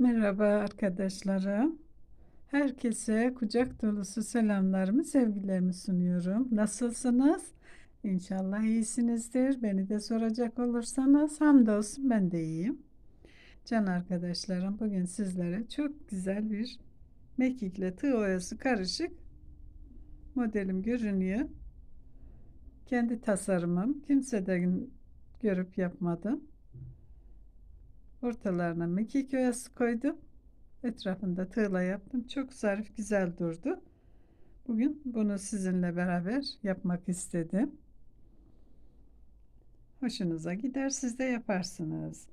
Merhaba arkadaşlarım. Herkese kucak dolusu selamlarımı, sevgilerimi sunuyorum. Nasılsınız? İnşallah iyisinizdir. Beni de soracak olursanız hamdolsun ben de iyiyim. Can arkadaşlarım bugün sizlere çok güzel bir mekikle tığ oyası karışık modelim görünüyor. Kendi tasarımım. Kimseden görüp yapmadım. Ortalarına mekik oyası koydum. Etrafında tığla yaptım. Çok zarif güzel durdu. Bugün bunu sizinle beraber yapmak istedim. Hoşunuza gider siz de yaparsınız.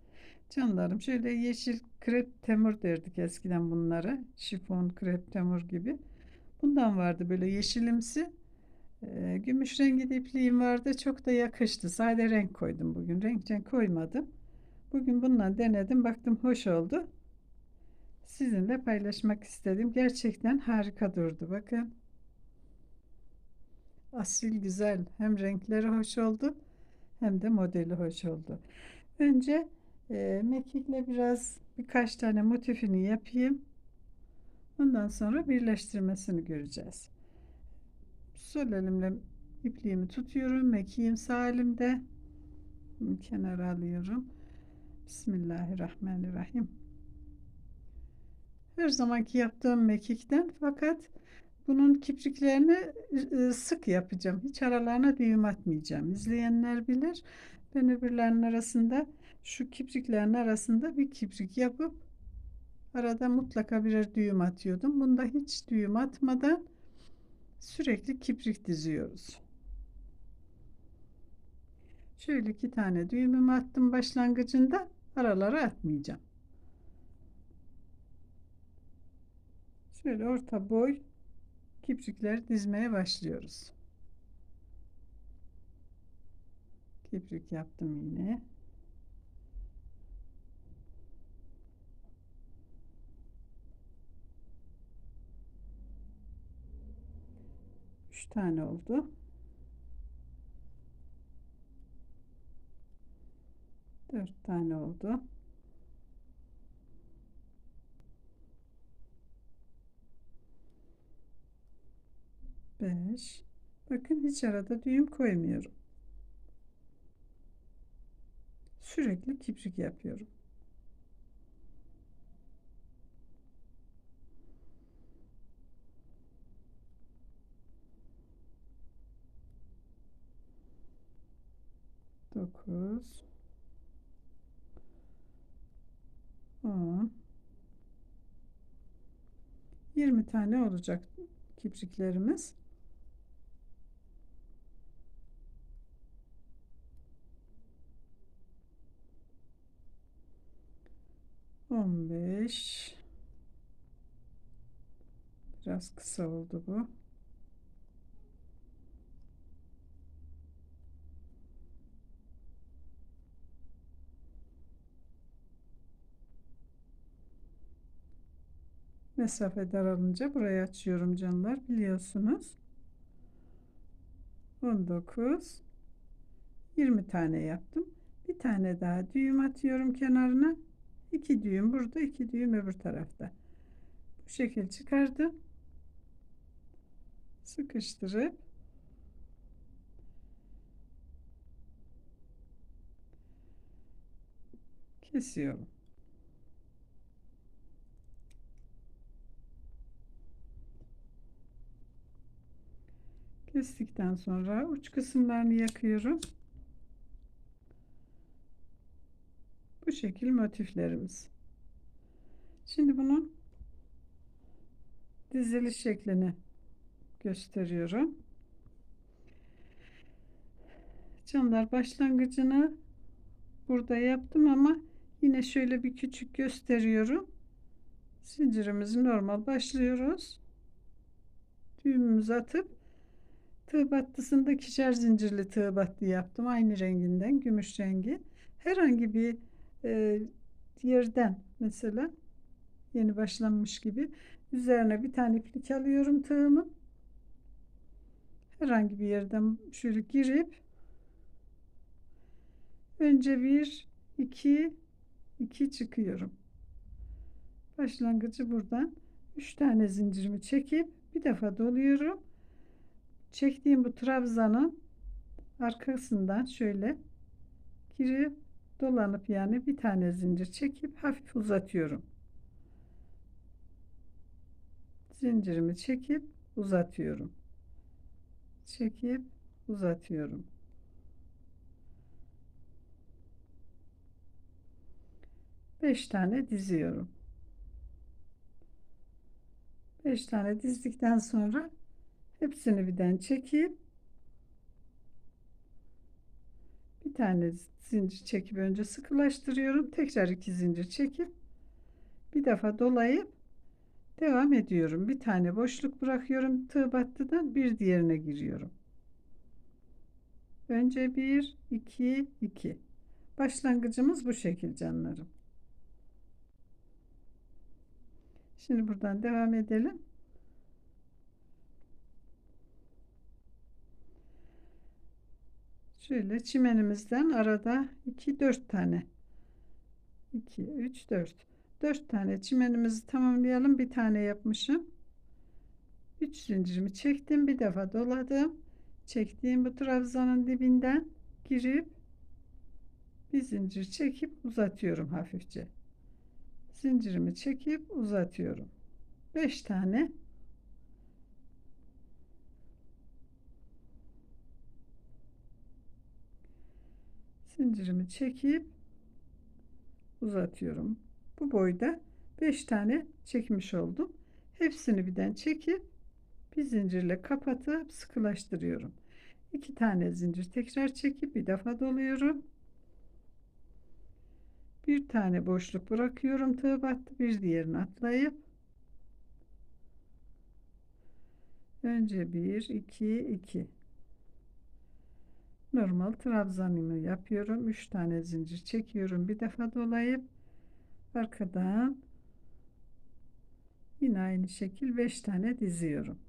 Canlarım şöyle yeşil krep temur derdik eskiden bunlara. Şifon krep temur gibi. Bundan vardı böyle yeşilimsi. Ee, gümüş rengi de ipliğim vardı. Çok da yakıştı. Sade renk koydum bugün. Renk renk koymadım. Bugün bununla denedim. Baktım hoş oldu. Sizinle paylaşmak istedim. Gerçekten harika durdu. Bakın. Asil güzel. Hem renkleri hoş oldu hem de modeli hoş oldu. Önce e, mekikle biraz birkaç tane motifini yapayım. Ondan sonra birleştirmesini göreceğiz. Sol elimle ipliğimi tutuyorum. Mekiğim sağ elimde. Kenara alıyorum. Bismillahirrahmanirrahim. Her zamanki yaptığım mekikten fakat bunun kipriklerini e, sık yapacağım. Hiç aralarına düğüm atmayacağım. İzleyenler bilir. Ben öbürlerinin arasında şu kipriklerin arasında bir kiprik yapıp arada mutlaka birer düğüm atıyordum. Bunda hiç düğüm atmadan sürekli kiprik diziyoruz. Şöyle iki tane düğümümü attım başlangıcında. Aralara atmayacağım. Şöyle orta boy kiprikleri dizmeye başlıyoruz. Kiprik yaptım yine. Üç tane oldu. Dört tane oldu. Beş. Bakın hiç arada düğüm koymuyorum. Sürekli kiprik yapıyorum. Dokuz. 20 tane olacak kipriklerimiz. On beş biraz kısa oldu bu. Mesafe daralınca burayı açıyorum canlar biliyorsunuz. 19 20 tane yaptım. Bir tane daha düğüm atıyorum kenarına. 2 düğüm burada, 2 düğüm öbür tarafta. Bu şekil çıkardım. Sıkıştırıp kesiyorum. Kestikten sonra uç kısımlarını yakıyorum. Bu şekil motiflerimiz. Şimdi bunun diziliş şeklini gösteriyorum. Canlar başlangıcını burada yaptım ama yine şöyle bir küçük gösteriyorum. Zincirimizi normal başlıyoruz. Düğümümüzü atıp Tığ battısında ikişer zincirli tığ battı yaptım. Aynı renginden gümüş rengi. Herhangi bir e, yerden mesela yeni başlanmış gibi üzerine bir tane iplik alıyorum tığımı. Herhangi bir yerden şöyle girip önce bir iki iki çıkıyorum. başlangıcı buradan 3 tane zincirimi çekip bir defa doluyorum. Çektiğim bu trabzanın arkasından şöyle girip dolanıp yani bir tane zincir çekip hafif uzatıyorum. Zincirimi çekip uzatıyorum. Çekip uzatıyorum. Beş tane diziyorum. Beş tane dizdikten sonra hepsini birden çekip bir tane zincir çekip önce sıkılaştırıyorum. Tekrar iki zincir çekip bir defa dolayıp devam ediyorum. Bir tane boşluk bırakıyorum. Tığ battıdan bir diğerine giriyorum. Önce 1 2 2. Başlangıcımız bu şekil canlarım. Şimdi buradan devam edelim. Şöyle çimenimizden arada 2 4 tane 2 3 4 4 tane çimenimizi tamamlayalım. Bir tane yapmışım. 3 zincirimi çektim. Bir defa doladım. Çektiğim bu trabzanın dibinden girip bir zincir çekip uzatıyorum hafifçe. Zincirimi çekip uzatıyorum. 5 tane zincirimi çekip uzatıyorum. Bu boyda 5 tane çekmiş oldum. Hepsini birden çekip bir zincirle kapatıp sıkılaştırıyorum. 2 tane zincir tekrar çekip bir defa doluyorum. Bir tane boşluk bırakıyorum. Tığ battı. Bir diğerini atlayıp önce 1 2 2 normal trabzanımı yapıyorum. 3 tane zincir çekiyorum. Bir defa dolayıp arkadan yine aynı şekil 5 tane diziyorum.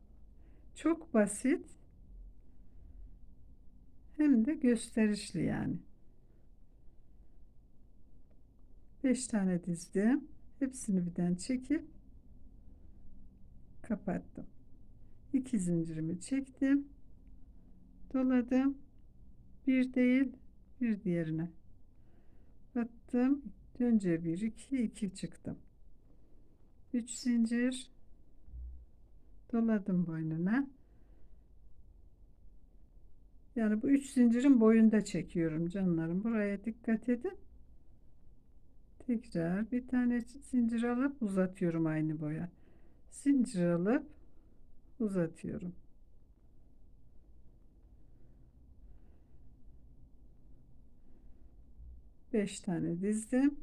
Çok basit hem de gösterişli yani. 5 tane dizdim. Hepsini birden çekip kapattım. 2 zincirimi çektim. Doladım. Bir değil, bir diğerine. Battım. Önce 1 2 2 çıktım. 3 zincir doladım boynuna. Yani bu 3 zincirin boyunda çekiyorum canlarım. Buraya dikkat edin. Tekrar bir tane zincir alıp uzatıyorum aynı boya. Zincir alıp uzatıyorum. Beş tane dizdim.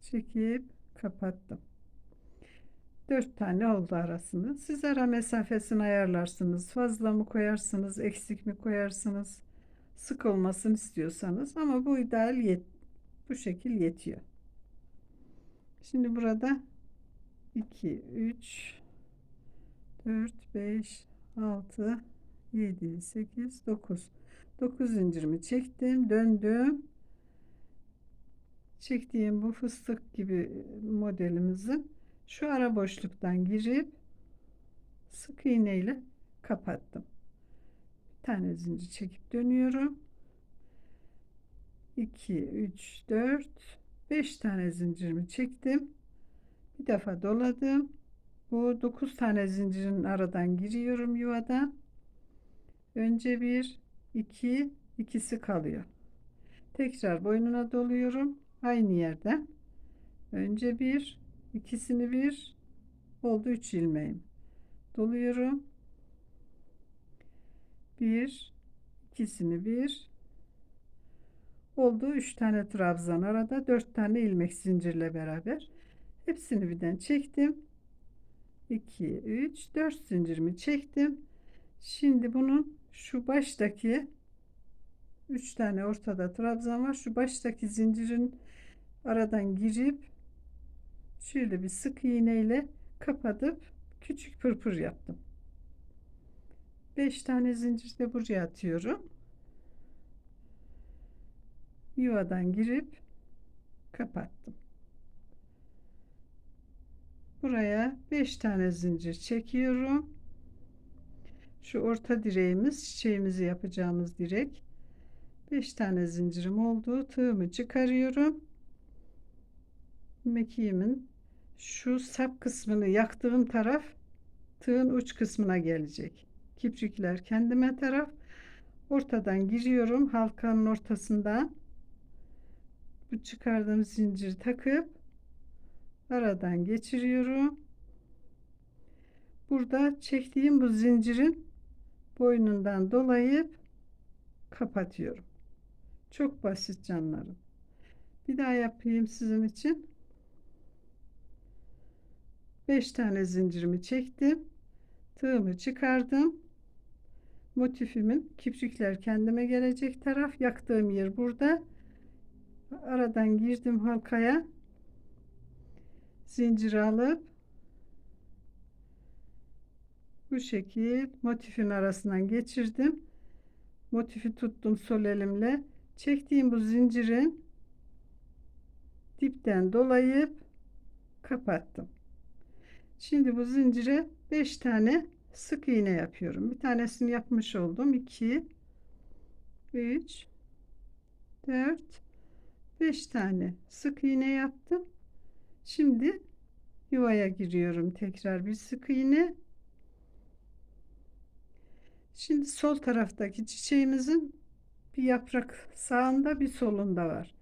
Çekip kapattım. Dört tane oldu arasını. Siz ara mesafesini ayarlarsınız. Fazla mı koyarsınız, eksik mi koyarsınız? Sık olmasını istiyorsanız ama bu ideal yet bu şekil yetiyor. Şimdi burada 2 3 4 5 6 7 8 9 9 zincirimi çektim döndüm. Çektiğim bu fıstık gibi modelimizin şu ara boşluktan girip sık iğne ile kapattım. Bir tane zincir çekip dönüyorum. 2 3 4 5 tane zincirimi çektim. Bir defa doladım. Bu 9 tane zincirin aradan giriyorum yuvadan. Önce bir 2 ikisi kalıyor. Tekrar boynuna doluyorum. Aynı yerden önce bir ikisini bir. Oldu 3 ilmeğim. Doluyorum. Bir ikisini bir. Oldu 3 tane trabzan arada. 4 tane ilmek zincirle beraber. Hepsini birden çektim. 2 3 4 zincirimi çektim. Şimdi bunun şu baştaki 3 tane ortada trabzan var. Şu baştaki zincirin aradan girip şöyle bir sık iğne ile kapatıp küçük pırpır yaptım. 5 tane zincir de buraya atıyorum. Yuvadan girip kapattım. Buraya 5 tane zincir çekiyorum. Şu orta direğimiz çiçeğimizi yapacağımız direk. 5 tane zincirim oldu. Tığımı çıkarıyorum. Mekiğimin şu sap kısmını yaktığım taraf tığın uç kısmına gelecek. Kiprikler kendime taraf. Ortadan giriyorum halkanın ortasından. Bu çıkardığım zinciri takıp aradan geçiriyorum. Burada çektiğim bu zincirin boynundan dolayıp kapatıyorum. Çok basit canlarım. Bir daha yapayım sizin için. 5 tane zincirimi çektim. Tığımı çıkardım. Motifimin kiprikler kendime gelecek taraf. Yaktığım yer burada. Aradan girdim halkaya. Zincir alıp bu şekil motifin arasından geçirdim. Motifi tuttum sol elimle. Çektiğim bu zincirin dipten dolayıp kapattım. Şimdi bu zincire 5 tane sık iğne yapıyorum. Bir tanesini yapmış oldum. 2 3 4 5 tane sık iğne yaptım. Şimdi yuvaya giriyorum. Tekrar bir sık iğne. Şimdi sol taraftaki çiçeğimizin bir yaprak sağında bir solunda var.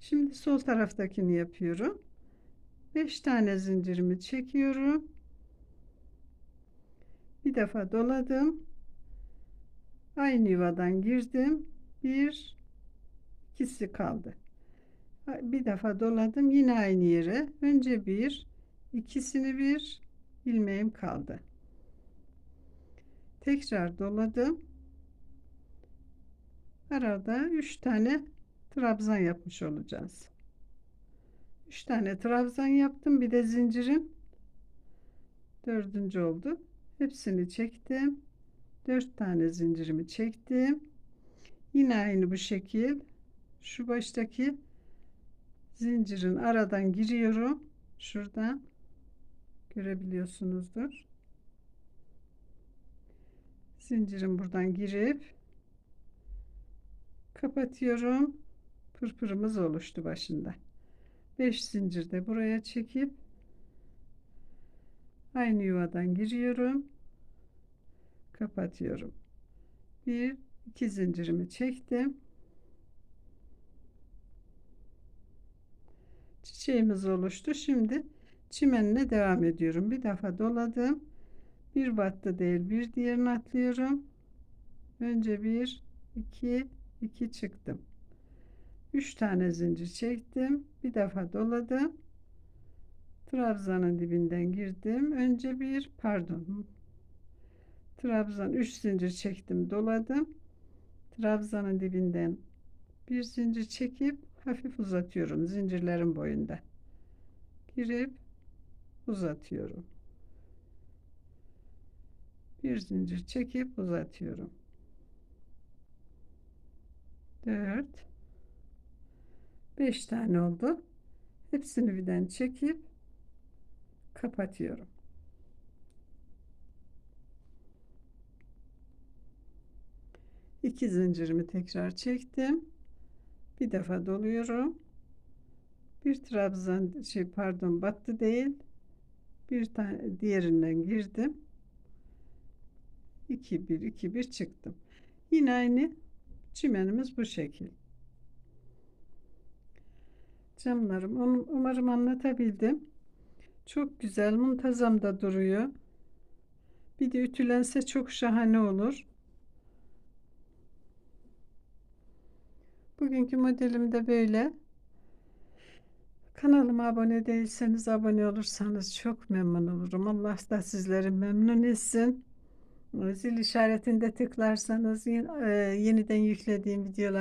Şimdi sol taraftakini yapıyorum. 5 tane zincirimi çekiyorum. Bir defa doladım. Aynı yuvadan girdim. Bir ikisi kaldı. Bir defa doladım yine aynı yere. Önce bir, ikisini bir ilmeğim kaldı. Tekrar doladım. Arada 3 tane trabzan yapmış olacağız. 3 tane trabzan yaptım. Bir de zincirim dördüncü oldu. Hepsini çektim. 4 tane zincirimi çektim. Yine aynı bu şekil. Şu baştaki zincirin aradan giriyorum. Şuradan görebiliyorsunuzdur. Zincirin buradan girip kapatıyorum. Pırpırımız oluştu başında. 5 zincir de buraya çekip aynı yuvadan giriyorum. Kapatıyorum. Bir, iki zincirimi çektim. Çiçeğimiz oluştu. Şimdi çimenine devam ediyorum. Bir defa doladım. Bir battı değil bir diğerini atlıyorum. Önce bir, iki, iki çıktım. 3 tane zincir çektim. Bir defa doladım. Trabzanın dibinden girdim. Önce bir pardon. Trabzan 3 zincir çektim, doladım. Trabzanın dibinden bir zincir çekip hafif uzatıyorum zincirlerin boyunda. Girip uzatıyorum. Bir zincir çekip uzatıyorum. 4 5 tane oldu. Hepsini birden çekip kapatıyorum. İki zincirimi tekrar çektim. Bir defa doluyorum. Bir trabzan şey pardon battı değil. Bir tane diğerinden girdim. 2 1 2 1 çıktım. Yine aynı çimenimiz bu şekil. Camlarım umarım anlatabildim. Çok güzel muntazam da duruyor. Bir de ütülense çok şahane olur. Bugünkü modelim de böyle. Kanalıma abone değilseniz abone olursanız çok memnun olurum. Allah da sizleri memnun etsin. Zil işaretinde tıklarsanız yeniden yüklediğim videolar